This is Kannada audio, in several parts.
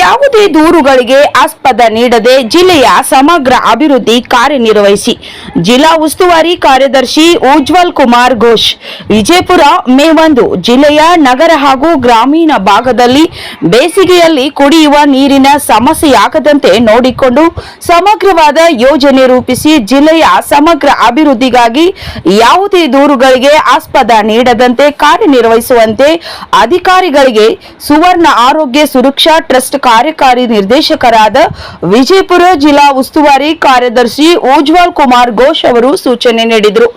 ಯಾವುದೇ ದೂರುಗಳಿಗೆ ಆಸ್ಪದ ನೀಡದೆ ಜಿಲ್ಲೆಯ ಸಮಗ್ರ ಅಭಿವೃದ್ಧಿ ಕಾರ್ಯನಿರ್ವಹಿಸಿ. ಜಿಲ್ಲಾ ಉಸ್ತುವಾರಿ ಕಾರ್ಯದರ್ಶಿ ಉಜ್ವಲ್ ಕುಮಾರ್ ಘೋಷ್, ವಿಜಯಪುರ ಮೇ ಒಂದು ಜಿಲ್ಲೆಯ ನಗರ ಹಾಗೂ ಗ್ರಾಮೀಣ ಭಾಗದಲ್ಲಿ ಬೇಸಿಗೆಯಲ್ಲಿ ಕುಡಿಯುವ ನೀರಿನ ಸಮಸ್ಯೆಯಾಗದಂತೆ ನೋಡಿಕೊಂಡು ಸಮಗ್ರವಾದ ಯೋಜನೆ ರೂಪಿಸಿ ಜಿಲ್ಲೆಯ ಸಮಗ್ರ ಅಭಿವೃದ್ಧಿಗಾಗಿ ಯಾವುದೇ ದೂರುಗಳಿಗೆ ಆಸ್ಪದ ನೀಡದಂತೆ ಕಾರ್ಯನಿರ್ವಹಿಸುವಂತೆ ಅಧಿಕಾರಿಗಳಿಗೆ ಸುವರ್ಣ ಆರೋಗ್ಯ ಸುರಕ್ಷಾ ಟ್ರಸ್ಟ್ ಕಾರ್ಯಕಾರಿ ನಿರ್ದೇಶಕರಾದ ವಿಜಯಪುರ ಜಿಲ್ಲಾ ಉಸ್ತುವಾರಿ ಕಾರ್ಯದರ್ಶಿ ಉಜ್ವಲ್ ಕುಮಾರ್ ಘೋಷ್ ಅವರು ಸೂಚನೆ ನೀಡಿದರು.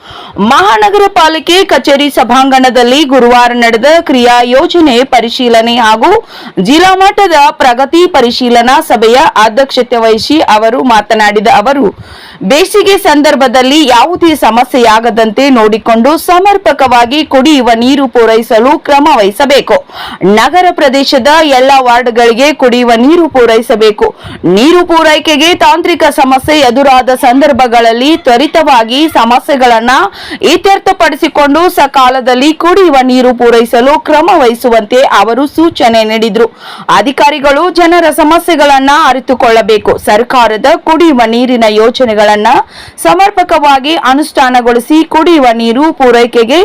ಮಹಾನಗರ ಪಾಲಿಕೆ ಕಚೇರಿ ಸಭಾಂಗಣದಲ್ಲಿ ಗುರುವಾರ ನಡೆದ ಕ್ರಿಯಾ ಯೋಜನೆ ಪರಿಶೀಲನೆ ಹಾಗೂ ಜಿಲ್ಲಾ ಮಟ್ಟದ ಪ್ರಗತಿ ಪರಿಶೀಲನಾ ಸಭೆಯ ಅಧ್ಯಕ್ಷತೆ ವಹಿಸಿ ಅವರು ಮಾತನಾಡಿದ ಅವರು ಬೇಸಿಗೆ ಸಂದರ್ಭದಲ್ಲಿ ಯಾವುದೇ ಸಮಸ್ಯೆಯಾಗದಂತೆ ನೋಡಿಕೊಂಡು ಸಮರ್ಪಕವಾಗಿ ಕುಡಿಯುವ ನೀರು ಪೂರೈಸಲು ಕ್ರಮ ವಹಿಸಬೇಕು. ನಗರ ಪ್ರದೇಶದ ಎಲ್ಲ ವಾರ್ಡ್ಗಳಿಗೆ ಕುಡಿಯುವ ನೀರು ಪೂರೈಸಬೇಕು. ನೀರು ಪೂರೈಕೆಗೆ ತಾಂತ್ರಿಕ ಸಮಸ್ಯೆ ಎದುರಾದ ಸಂದರ್ಭಗಳಲ್ಲಿ ತ್ವರಿತವಾಗಿ ಸಮಸ್ಯೆಗಳನ್ನು ಇತ್ಯರ್ಥಪಡಿಸಿಕೊಂಡು ಸಕಾಲದಲ್ಲಿ ಕುಡಿಯುವ ನೀರು ಪೂರೈಸಲು ಕ್ರಮ ವಹಿಸುವಂತೆ ಅವರು ಸೂಚನೆ ನೀಡಿದರು. ಅಧಿಕಾರಿಗಳು ಜನರ ಸಮಸ್ಯೆಗಳನ್ನು ಅರಿತುಕೊಳ್ಳಬೇಕು. ಸರ್ಕಾರದ ಕುಡಿಯುವ ನೀರಿನ ಯೋಜನೆಗಳನ್ನ ಸಮರ್ಪಕವಾಗಿ ಅನುಷ್ಠಾನಗೊಳಿಸಿ ಕುಡಿಯುವ ನೀರು ಪೂರೈಕೆಗೆ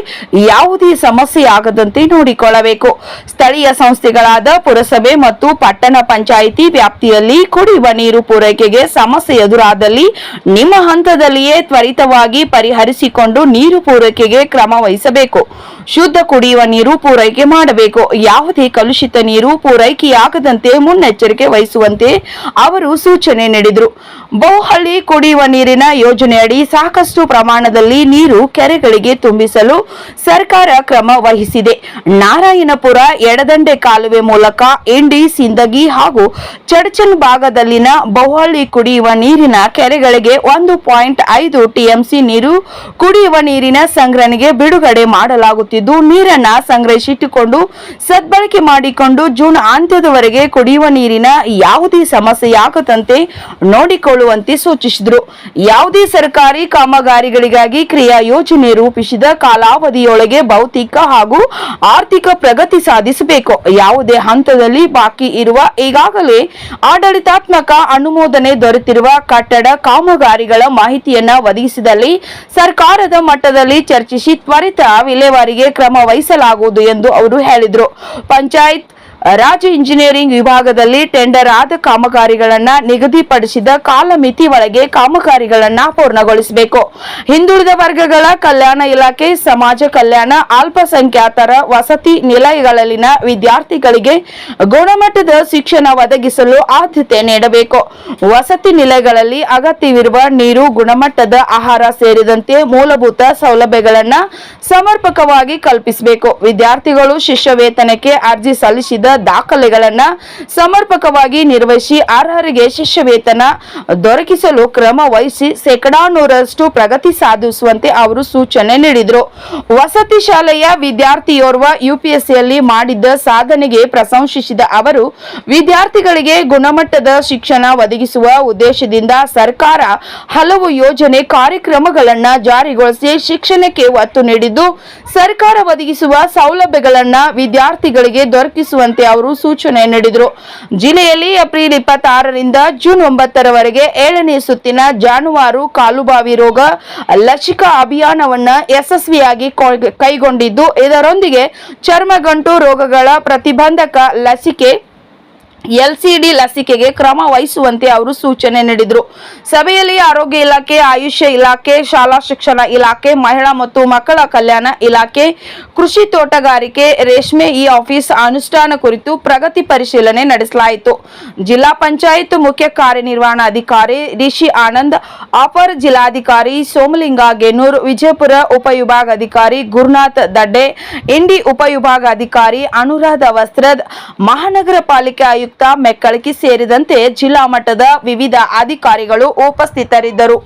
ಯಾವುದೇ ಸಮಸ್ಯೆಯಾಗದಂತೆ ನೋಡಿಕೊಳ್ಳಬೇಕು. ಸ್ಥಳೀಯ ಸಂಸ್ಥೆಗಳಾದ ಪುರಸಭೆ ಮತ್ತು ಪಟ್ಟಣ ಪಂಚಾಯಿತಿ ವ್ಯಾಪ್ತಿಯಲ್ಲಿ ಕುಡಿಯುವ ನೀರು ಪೂರೈಕೆಗೆ ಸಮಸ್ಯೆ ಎದುರಾದಲ್ಲಿ ನಿಮ್ಮ ಹಂತದಲ್ಲಿಯೇ ತ್ವರಿತವಾಗಿ ಪರಿಹರಿಸಿಕೊಂಡು ನೀರು ಪೂರೈಕೆಗೆ ಕ್ರಮ ವಹಿಸಬೇಕು. ಶುದ್ಧ ಕುಡಿಯುವ ನೀರು ಪೂರೈಕೆ ಮಾಡಬೇಕು. ಯಾವುದೇ ಕಲುಷಿತ ನೀರು ಪೂರೈಕೆಯಾಗದಂತೆ ಮುನ್ನೆಚ್ಚರಿಕೆ ವಹಿಸುವಂತೆ ಅವರು ಸೂಚನೆ ನೀಡಿದರು. ಬಹುಹಳ್ಳಿ ಕುಡಿಯುವ ನೀರಿನ ಯೋಜನೆಯಡಿ ಸಾಕಷ್ಟು ಪ್ರಮಾಣದಲ್ಲಿ ನೀರು ಕೆರೆಗಳಿಗೆ ತುಂಬಿಸಲು ಸರ್ಕಾರ ಕ್ರಮ ವಹಿಸಿದೆ. ನಾರಾಯಣಪುರ ಎಡದಂಡೆ ಕಾಲುವೆ ಮೂಲಕ ಇಂಡಿ, ಸಿಂದಗಿ ಹಾಗೂ ಚಡಚನ್ ಭಾಗದಲ್ಲಿನ ಬಹುಹಳ್ಳಿ ಕುಡಿಯುವ ನೀರಿನ ಕೆರೆಗಳಿಗೆ ಒಂದು ಪಾಯಿಂಟ್ ಐದು ಟಿಎಂಸಿ ನೀರು ಕುಡಿಯುವ ನೀರಿನ ಸಂಗ್ರಹಣೆಗೆ ಬಿಡುಗಡೆ ಮಾಡಲಾಗುತ್ತಿದ್ದು ನೀರನ್ನ ಸಂಗ್ರಹಿಸಿಟ್ಟುಕೊಂಡು, ಸದ್ಬಳಕೆ ಮಾಡಿಕೊಂಡು ಜೂನ್ ಅಂತ್ಯದವರೆಗೆ ಕುಡಿಯುವ ನೀರಿನ ಯಾವುದೇ ಸಮಸ್ಯೆಯಾಗದಂತೆ ನೋಡಿಕೊಳ್ಳುವಂತೆ ಸೂಚಿಸಿದರು. ಯಾವುದೇ ಸರ್ಕಾರಿ ಕಾಮಗಾರಿಗಳಿಗಾಗಿ ಕ್ರಿಯಾ ಯೋಜನೆ ರೂಪಿಸಿದ ಕಾಲಾವಧಿಯೊಳಗೆ ಭೌತಿಕ ಹಾಗೂ ಆರ್ಥಿಕ ಪ್ರಗತಿ ಸಾಧಿಸಬೇಕು. ಯಾವುದೇ ಹಂತದಲ್ಲಿ ಬಾಕಿ ಇರುವ ಈಗಾಗಲೇ ಆಡಳಿತಾತ್ಮಕ ಅನುಮೋದನೆ ದೊರೆತಿರುವ ಕಟ್ಟಡ ಕಾಮಗಾರಿಗಳ ಮಾಹಿತಿಯನ್ನ ಒದಗಿಸಿದಲ್ಲಿ ಸರ್ಕಾರದ ಮಟ್ಟದಲ್ಲಿ ಚರ್ಚಿಸಿ ತ್ವರಿತ ವಿಲೇವಾರಿಗೆ ಕ್ರಮ ವಹಿಸಲಾಗುವುದು ಎಂದು ಅವರು ಹೇಳಿದರು. ಪಂಚಾಯತ್ ರಾಜ್ಯ ಇಂಜಿನಿಯರಿಂಗ್ ವಿಭಾಗದಲ್ಲಿ ಟೆಂಡರ್ ಆದ ಕಾಮಗಾರಿಗಳನ್ನ ನಿಗದಿಪಡಿಸಿದ ಕಾಲಮಿತಿ ಒಳಗೆ ಕಾಮಗಾರಿಗಳನ್ನ ಪೂರ್ಣಗೊಳಿಸಬೇಕು. ಹಿಂದುಳಿದ ವರ್ಗಗಳ ಕಲ್ಯಾಣ ಇಲಾಖೆ, ಸಮಾಜ ಕಲ್ಯಾಣ, ಅಲ್ಪಸಂಖ್ಯಾತರ ವಸತಿ ನಿಲಯಗಳಲ್ಲಿನ ವಿದ್ಯಾರ್ಥಿಗಳಿಗೆ ಗುಣಮಟ್ಟದ ಶಿಕ್ಷಣ ಒದಗಿಸಲು ಆದ್ಯತೆ ನೀಡಬೇಕು. ವಸತಿ ನಿಲಯಗಳಲ್ಲಿ ಅಗತ್ಯವಿರುವ ನೀರು, ಗುಣಮಟ್ಟದ ಆಹಾರ ಸೇರಿದಂತೆ ಮೂಲಭೂತ ಸೌಲಭ್ಯಗಳನ್ನ ಸಮರ್ಪಕವಾಗಿ ಕಲ್ಪಿಸಬೇಕು. ವಿದ್ಯಾರ್ಥಿಗಳು ಶಿಷ್ಯ ವೇತನಕ್ಕೆ ಅರ್ಜಿ ಸಲ್ಲಿಸಿದ ದಾಖಲೆಗಳನ್ನ ಸಮರ್ಪಕವಾಗಿ ನಿರ್ವಹಿಸಿ ಅರ್ಹರಿಗೆ ಶಿಷ್ಯ ವೇತನ ದೊರಕಿಸಲು ಕ್ರಮ ವಹಿಸಿ ಶೇಕಡಾ ನೂರರಷ್ಟು ಪ್ರಗತಿ ಸಾಧಿಸುವಂತೆ ಅವರು ಸೂಚನೆ ನೀಡಿದರು. ವಸತಿ ಶಾಲೆಯ ವಿದ್ಯಾರ್ಥಿಯೋರ್ವ ಯುಪಿಎಸ್ಸಿಯಲ್ಲಿ ಮಾಡಿದ್ದ ಸಾಧನೆಗೆ ಪ್ರಶಂಸಿಸಿದ ಅವರು, ವಿದ್ಯಾರ್ಥಿಗಳಿಗೆ ಗುಣಮಟ್ಟದ ಶಿಕ್ಷಣ ಒದಗಿಸುವ ಉದ್ದೇಶದಿಂದ ಸರ್ಕಾರ ಹಲವು ಯೋಜನೆ ಕಾರ್ಯಕ್ರಮಗಳನ್ನು ಜಾರಿಗೊಳಿಸಿ ಶಿಕ್ಷಣಕ್ಕೆ ಒತ್ತು ನೀಡಿದ್ದು ಸರ್ಕಾರ ಒದಗಿಸುವ ಸೌಲಭ್ಯಗಳನ್ನ ವಿದ್ಯಾರ್ಥಿಗಳಿಗೆ ದೊರಕಿಸುವಂತೆ ಅವರು ಸೂಚನೆ ನೀಡಿದರು. ಜಿಲ್ಲೆಯಲ್ಲಿ ಏಪ್ರಿಲ್ ಇಪ್ಪತ್ತಾರರಿಂದ ಜೂನ್ ಒಂಬತ್ತರವರೆಗೆ ಏಳನೇ ಸುತ್ತಿನ ಜಾನುವಾರು ಕಾಲುಬಾವಿ ರೋಗ ಲಸಿಕಾ ಅಭಿಯಾನವನ್ನ ಯಶಸ್ವಿಯಾಗಿ ಕೈಗೊಂಡಿದ್ದು, ಇದರೊಂದಿಗೆ ಚರ್ಮಗಂಟು ರೋಗಗಳ ಪ್ರತಿಬಂಧಕ ಲಸಿಕೆ ಎಲ್ಸಿಡಿ ಲಸಿಕೆಗೆ ಕ್ರಮ ವಹಿಸುವಂತೆ ಅವರು ಸೂಚನೆ ನೀಡಿದರು. ಸಭೆಯಲ್ಲಿ ಆರೋಗ್ಯ ಇಲಾಖೆ, ಆಯುಷ್ಯ ಇಲಾಖೆ, ಶಾಲಾ ಶಿಕ್ಷಣ ಇಲಾಖೆ, ಮಹಿಳಾ ಮತ್ತು ಮಕ್ಕಳ ಕಲ್ಯಾಣ ಇಲಾಖೆ, ಕೃಷಿ ತೋಟಗಾರಿಕೆ, ರೇಷ್ಮೆ ಇ ಆಫೀಸ್ ಅನುಷ್ಠಾನ ಕುರಿತು ಪ್ರಗತಿ ಪರಿಶೀಲನೆ ನಡೆಸಲಾಯಿತು. ಜಿಲ್ಲಾ ಪಂಚಾಯತ್ ಮುಖ್ಯ ಕಾರ್ಯನಿರ್ವಹಣಾಧಿಕಾರಿ ರಿಷಿ ಆನಂದ್, ಅಪರ ಜಿಲ್ಲಾಧಿಕಾರಿ ಸೋಮಲಿಂಗ ಗೆನ್ನೂರ್ ವಿಜಯಪುರ ಉಪವಿಭಾಗಾಧಿಕಾರಿ ಗುರುನಾಥ್ ದಡ್ಡೆ ಇಂಡಿ ಉಪವಿಭಾಗಾಧಿಕಾರಿ ಅನುರಾಧ ವಸ್ತ್ರದ್, ಮಹಾನಗರ ಪಾಲಿಕೆ ಆಯುಕ್ತ ಮೆಕ್ಕಳಕಿ ಸೇರಿದಂತೆ ಜಿಲ್ಲಾ ಮಟ್ಟದ ವಿವಿಧ ಅಧಿಕಾರಿಗಳು ಉಪಸ್ಥಿತರಿದ್ದರು.